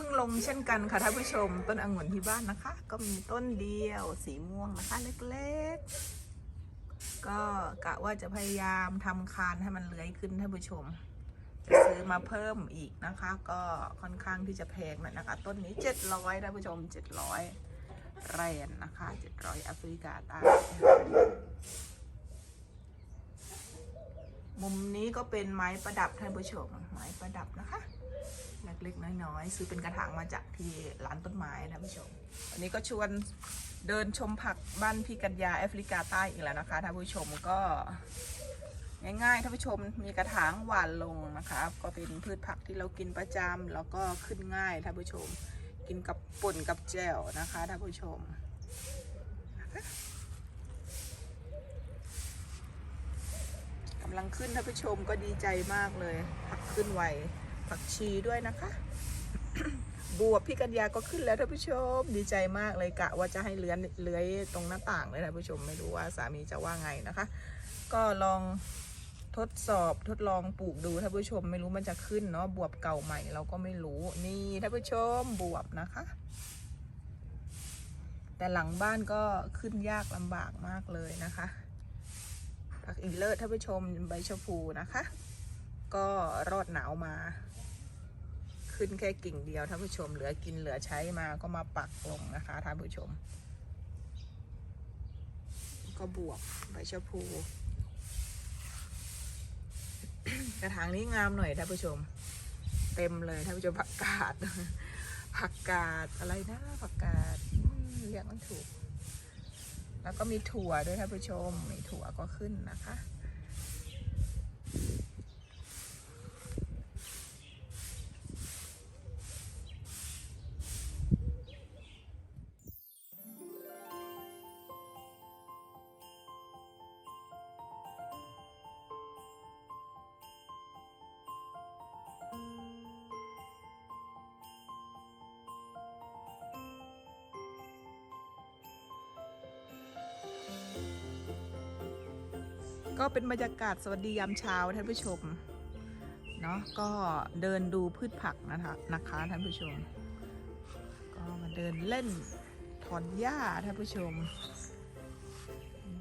พิ่งลงเช่นกันค่ะท่านผู้ชม ต้นองุ่นที่บ้านนะคะ ก็มีต้นเดียวสีม่วงนะคะเล็กๆ ก็กะว่าจะพยายามทำคานให้มันเลื้อยขึ้นท่านผู้ชม จะซื้อมาเพิ่มอีกนะคะ ก็ค่อนข้างที่จะแพงหน่อยนะคะ ต้นนี้ 700ท่านผู้ชม 700แรนนะคะ 700แอฟริกาใต้ มุมนี้ก็เป็นไม้ประดับท่านผู้ชมไม้ประดับนะคะเล็กๆน้อยๆซื้อเป็นกระถางมาจากที่ร้านต้นไม้นะท่านผู้ชมวันนี้ก็ชวนเดินชมผักบ้านพี่กัญญาแอฟริกาใต้อีกแล้วนะคะท่านผู้ชมก็ง่ายๆท่านผู้ชมมีกระถางหวานลงนะคะก็เป็นพืชผักที่เรากินประจำแล้วก็ขึ้นง่ายท่านผู้ชม กินกับป่นกับแจ่วนะคะท่านผู้ชมำลังขึ้นท่านผู้ชมก็ดีใจมากเลย ผักขึ้นไวผักชีด้วยนะคะ บวบพี่กัญญาก็ขึ้นแล้วท่านผู้ชม ดีใจมากเลยกะว่าจะให้เลื้อนเลื้อยตรงหน้าต่างเลยท่านผู้ชมไม่รู้ว่าสามีจะว่าไงนะคะ ก็ลองทดสอบทดลองปลูกดูท่านผู้ชมไม่รู้มันจะขึ้นเนาะบวบเก่าใหม่เราก็ไม่รู้นี่ท่านผู้ชมบวบนะคะ แต่หลังบ้านก็ขึ้นยากลำบากมากเลยนะคะ ผักอีเลิศท่านผู้ชมใบชะพูนะคะ ก็รอดหนาวมา ขึ้นแค่กิ่งเดียวท่านผู้ชม เหลือกินเหลือใช้มาก็มาปักลงนะคะท่านผู้ชม ก็บวกใบชะพูกระถางนี้งามหน่อยท่านผู้ชม เต็มเลยท่านผู้ชมผักกาดผักกาดอะไรนะผักกาดเรียกมันถูก แล้วก็มีถั่วด้วยท่านผู้ชมมีถั่วก็ขึ้นนะคะ ก็เป็นบรรยากาศสวัสดียามเช้าท่านผู้ชมเนาะก็เดินดูพืชผักนะคะนะคะท่านผู้ชม ก็มาเดินเล่นถอนหญ้าท่านผู้ชม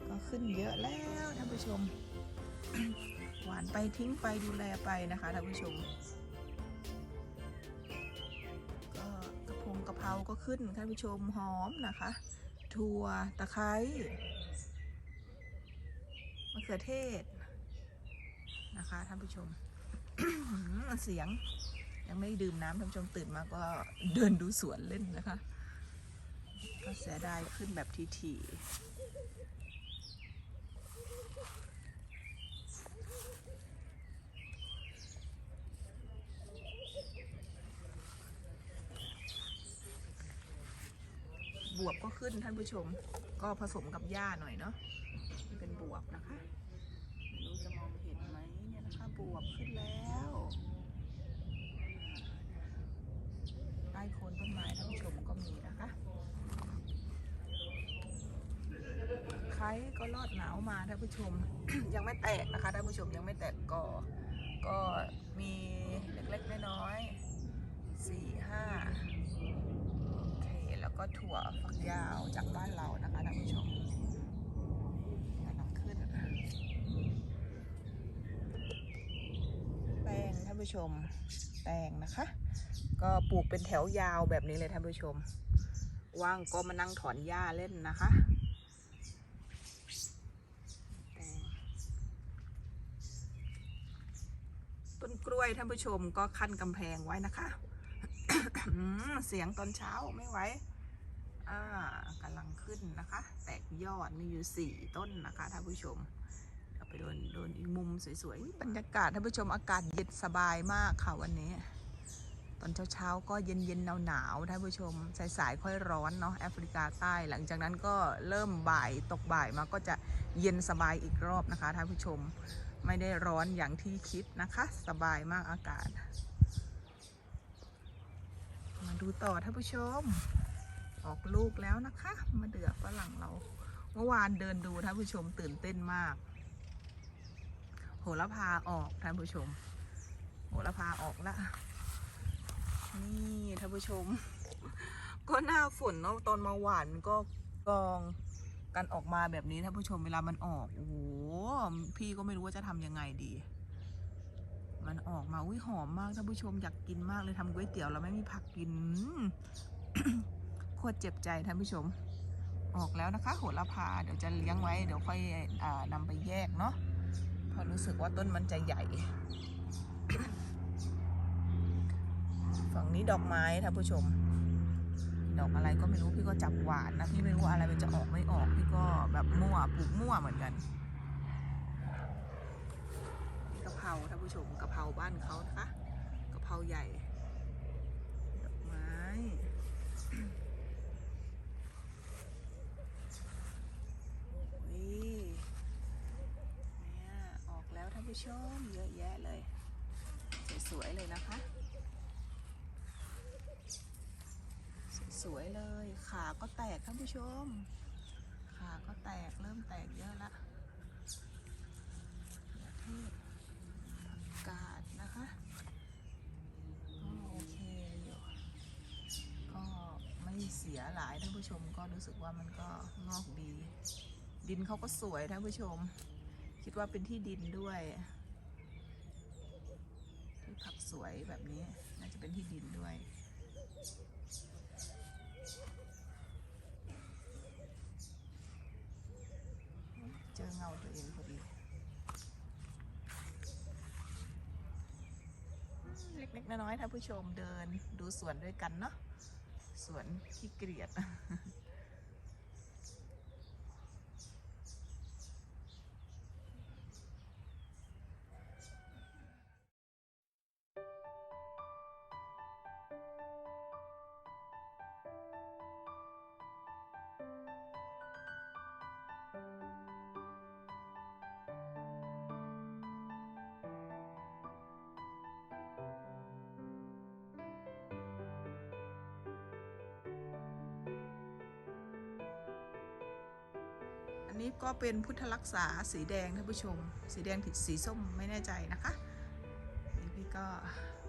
ก็ขึ้นเยอะแล้วท่านผู้ชม หวานไปทิ้งไปดูแลไปนะคะท่านผู้ชม ก็กระพงกระเพราก็ขึ้นท่านผู้ชมหอมนะคะ ถั่วตะไคร้ะเขือเทศนะคะท่านผู้ชมเสียงยังไม่ดื่มน้ำท่านผู้ชมตื่นมาก็เดินดูสวนเล่นนะคะ ก็เสียดายขึ้นแบบทีๆบวบก็ขึ้นท่านผู้ชม ก็ผสมกับหญ้าหน่อยเนาะ วบนะคะไม่รู้จะมองเห็นไหมเนี่ยนะคะบวบขึ้นแล้วใต้โคนต้นไม้ท่านผู้ชมก็มีนะคะไครก็รอดหนาวมาท่านผู้ชม ยังไม่แตกนะคะท่านผู้ชมยังไม่แตกกอก็มีเล็กๆน้อยๆสี่ห้าโอเคแล้วก็ถั่วฝักยาวจากบ้านเรานะคะท่านผู้ชม กำลังขึ้นแตงท่าน ผู้ชมแตงนะคะ ก็ปลูกเป็นแถวยาวแบบนี้เลยท่านผู้ชม ว่างก็มานั่งถอนหญ้าเล่นนะคะต้นกล้วยท่านผู้ชมก็ขั้นกำแพงไว้นะคะ เสียงตอนเช้าไม่ไหวอ่ากำลังขึ้นนะคะ แตกยอดมีอยู่สี่ต้นนะคะท่านผู้ชม ไปโดนโดนอีกมุมสวยๆบรรยากาศท่านผู้ชมอากาศเย็นสบายมากค่ะวันนี้ ตอนเช้าๆก็เย็นๆหนาวๆท่านผู้ชมสายๆค่อยร้อนเนาะแอฟริกาใต้หลังจากนั้นก็เริ่มบ่ายตกบ่ายมาก็จะเย็นสบายอีกรอบนะคะท่านผู้ชมไม่ได้ร้อนอย่างที่คิดนะคะ สบายมากอากาศ มาดูต่อท่านผู้ชม ออกลูกแล้วนะคะ มาเดือฝรั่งเรา เมื่อวานเดินดูท่านผู้ชมตื่นเต้นมาก โหระพาออกท่านผู้ชม โหระพาออกละนี่ท่านผู้ชม ก็หน้าฝนเนาะตอนมาหวานก็กองกันออกมาแบบนี้ท่านผู้ชมเวลามันออกโอ้โหพี่ก็ไม่รู้ว่าจะทำยังไงดี มันออกมาอุ้ยหอมมากท่านผู้ชมอยากกินมากเลยทำก๋วยเตี๋ยวเราไม่มีผักกินโคตรเจ็บใจท่านผู้ชม ออกแล้วนะคะ โหระพาเดี๋ยวจะเลี้ยงไว้เดี๋ยวค่อยอนำไปแยกเนาะ ราะรู้สึกว่าต้นมันจะใหญ่ ฝั่งนี้ดอกไม้ท่านผู้ชม ดอกอะไรก็ไม่รู้พี่ก็จับหวานนะพี่ไม่รู้ว่าอะไรมันจะออกไม่ออกพี่ก็แบบมั่วปลูกมั่วเหมือนกันกะเพราท่านผู้ชมกะเพราบ้านเขานะคะกะเพราใหญ่ ดอกไม้นี่เนี่ยออกแล้วท่าน ผู้ชมเยอะแยะเลย สวยๆเลยนะคะ สวยๆเลย ขาก็แตกท่านผู้ชม ขาก็แตกเริ่มแตกเยอะละเทศกาดนะคะโอเคอยู่ก็ไม่เสียหลายท่านผู้ชมก็รู้สึกว่ามันก็งอกดี ดินเขาก็สวยท่านผู้ชม คิดว่าเป็นที่ดินด้วยที่ผักสวยแบบนี้น่าจะเป็นที่ดินด้วย เจอเงาตัวเองพอดีเล็กๆน้อยๆท่านผู้ชมเดินดูสวนด้วยกันเนาะสวนที่เกลียด อันนี้ก็เป็นพุทธรักษาสีแดงท่านผู้ชม สีแดงถึงสีส้มไม่แน่ใจนะคะนี่พี่ก็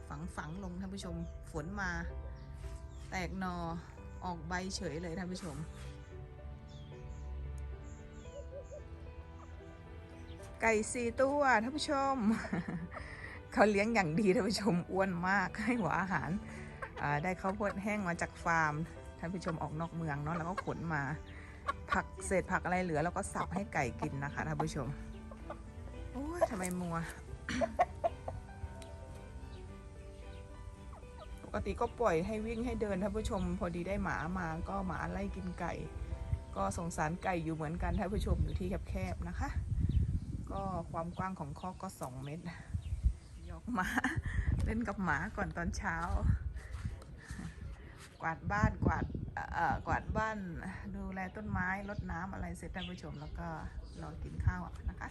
ฝังฝังลงท่านผู้ชมฝนมา แตกหนอออกใบเฉยเลยท่านผู้ชม ไก่สี่ตัวท่านผู้ชม เขาเลี้ยงอย่างดีท่านผู้ชมอ้วนมากให้หัวอาหารได้ข้าวโพดแห้งมาจากฟาร์มท่านผู้ชมออกนอกเมืองเนาะแล้วก็ขนมา ผักเศษผักอะไรเหลือ แล้วก็สับให้ไก่กินนะคะท่านผู้ชมโอ้ยทำไมมัว ปกติก็ปล่อยให้วิ่งให้เดินท่านผู้ชม พอดีได้หมามาก็หมาไล่กินไก่ ก็สงสารไก่อยู่เหมือนกันท่านผู้ชมอยู่ที่แคบๆนะคะ ก็ความกว้างของคอกก็2เมตร ยกหมา เล่นกับหมาก่อนตอนเช้า กวาดบ้านกวาดเอ่อกวาดบ้านดูแลต้นไม้รดน้ำอะไรเสร็จท่านผู้ชมแล้วก็รอกินข้าวนะคะ